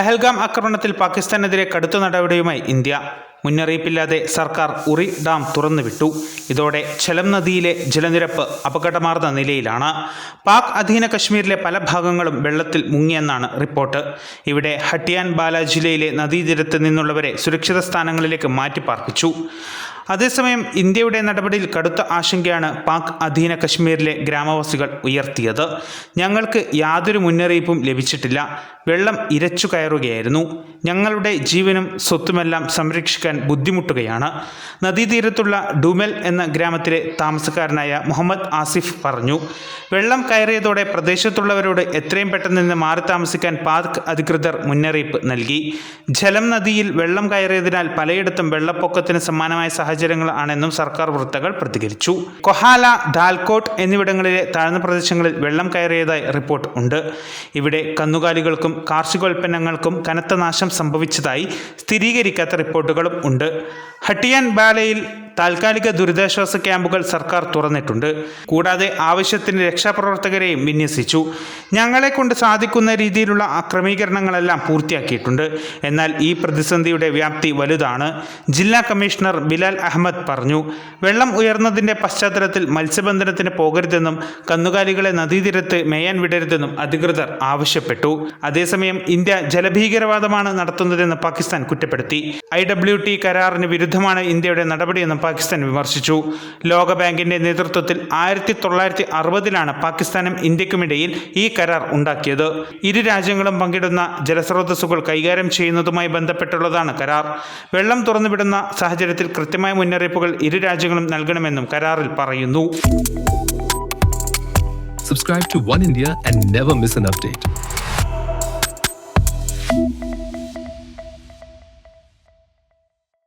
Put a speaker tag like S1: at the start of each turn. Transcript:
S1: പഹൽഗാം ആക്രമണത്തിൽ പാകിസ്ഥാനെതിരെ കടുത്ത നടപടിയുമായി ഇന്ത്യ മുന്നറിയിപ്പില്ലാതെ സർക്കാർ ഉറി ഡാം തുറന്നുവിട്ടു. ഇതോടെ ഝലം നദിയിലെ ജലനിരപ്പ് അപകടമാർന്ന നിലയിലാണ്. പാക് അധീന കശ്മീരിലെ പല ഭാഗങ്ങളും വെള്ളത്തിൽ മുങ്ങിയെന്നാണ് റിപ്പോർട്ട്. ഇവിടെ ഹട്ടിയാൻ ബാല ജില്ലയിലെ നദീതീരത്ത് നിന്നുള്ളവരെ സുരക്ഷിത സ്ഥാനങ്ങളിലേക്ക് മാറ്റിപ്പാർപ്പിച്ചു അതേസമയം ഇന്ത്യയുടെ നടപടിയിൽ കടുത്ത ആശങ്കയാണ് പാക് അധീന കശ്മീരിലെ ഗ്രാമവാസികൾ ഉയർത്തിയത്. ഞങ്ങൾക്ക് യാതൊരു മുന്നറിയിപ്പും ലഭിച്ചിട്ടില്ല. വെള്ളം ഇരച്ചു കയറുകയായിരുന്നു. ഞങ്ങളുടെ ജീവനും സ്വത്തുമെല്ലാം സംരക്ഷിക്കാൻ ബുദ്ധിമുട്ടുകയാണ്. നദീതീരത്തുള്ള ഡുമെൽ എന്ന ഗ്രാമത്തിലെ താമസക്കാരനായ മുഹമ്മദ് ആസിഫ് പറഞ്ഞു വെള്ളം കയറിയതോടെ പ്രദേശത്തുള്ളവരോട് എത്രയും പെട്ടെന്ന് നിന്ന് മാറി താമസിക്കാൻ പാക് അധികൃതർ മുന്നറിയിപ്പ് നൽകി. ജലം നദിയിൽ വെള്ളം കയറിയതിനാൽ പലയിടത്തും വെള്ളപ്പൊക്കത്തിന് സമാനമായ സാഹചര്യങ്ങളാണെന്നും സർക്കാർ വൃത്തകൾ പ്രതികരിച്ചു. കൊഹാല ദാൽകോട്ട് എന്നിവിടങ്ങളിലെ താഴ്ന്ന പ്രദേശങ്ങളിൽ വെള്ളം കയറിയതായി റിപ്പോർട്ട് ഉണ്ട്. ഇവിടെ കന്നുകാലികൾക്കും കാർഷികോൽപ്പന്നങ്ങൾക്കും കനത്ത നാശം സംഭവിച്ചതായി സ്ഥിരീകരിക്കാത്ത റിപ്പോർട്ടുകളും ഉണ്ട്. ഹട്ടിയൻ ബാലയിൽ താൽക്കാലിക ദുരിതാശ്വാസ ക്യാമ്പുകൾ സർക്കാർ തുറന്നിട്ടുണ്ട്. കൂടാതെ ആവശ്യത്തിന് രക്ഷാപ്രവർത്തകരെയും വിന്യസിച്ചു. ഞങ്ങളെ കൊണ്ട് സാധിക്കുന്ന രീതിയിലുള്ള ക്രമീകരണങ്ങളെല്ലാം പൂർത്തിയാക്കിയിട്ടുണ്ട്. എന്നാൽ ഈ പ്രതിസന്ധിയുടെ വ്യാപ്തി വലുതാണ്. ജില്ലാ കമ്മീഷണർ ബിലാൽ അഹമ്മദ് പറഞ്ഞു വെള്ളം ഉയർന്നതിന്റെ പശ്ചാത്തലത്തിൽ മത്സ്യബന്ധനത്തിന് പോകരുതെന്നും കന്നുകാലികളെ നദീതീരത്ത് മേയാൻ വിടരുതെന്നും അധികൃതർ ആവശ്യപ്പെട്ടു. അതേസമയം ഇന്ത്യ ജലഭീകരവാദമാണ് നടത്തുന്നതെന്ന് പാകിസ്ഥാൻ കുറ്റപ്പെടുത്തി. ഐ ഡബ്ല്യു ടി കരാറിന് വിരുദ്ധമാണ് ഇന്ത്യയുടെ നടപടിയെന്നും പാകിസ്ഥാൻ വിമർശിച്ചു. ലോകബാങ്കിന്റെ നേതൃത്വത്തിൽ ആയിരത്തി തൊള്ളായിരത്തി അറുപതിലാണ് പാകിസ്ഥാനും ഇന്ത്യക്കുമിടയിൽ ഈ കരാർ ഉണ്ടാക്കിയത്. ഇരു രാജ്യങ്ങളും പങ്കിടുന്ന ജലസ്രോതസ്സുകൾ കൈകാര്യം ചെയ്യുന്നതുമായി ബന്ധപ്പെട്ടുള്ളതാണ് കരാർ. വെള്ളം തുറന്നുവിടുന്ന സാഹചര്യത്തിൽ കൃത്യമായ മുന്നറിയിപ്പുകൾ ഇരു രാജ്യങ്ങളും നൽകണമെന്നും കരാറിൽ പറയുന്നു.
S2: Subscribe to One India and never miss an update.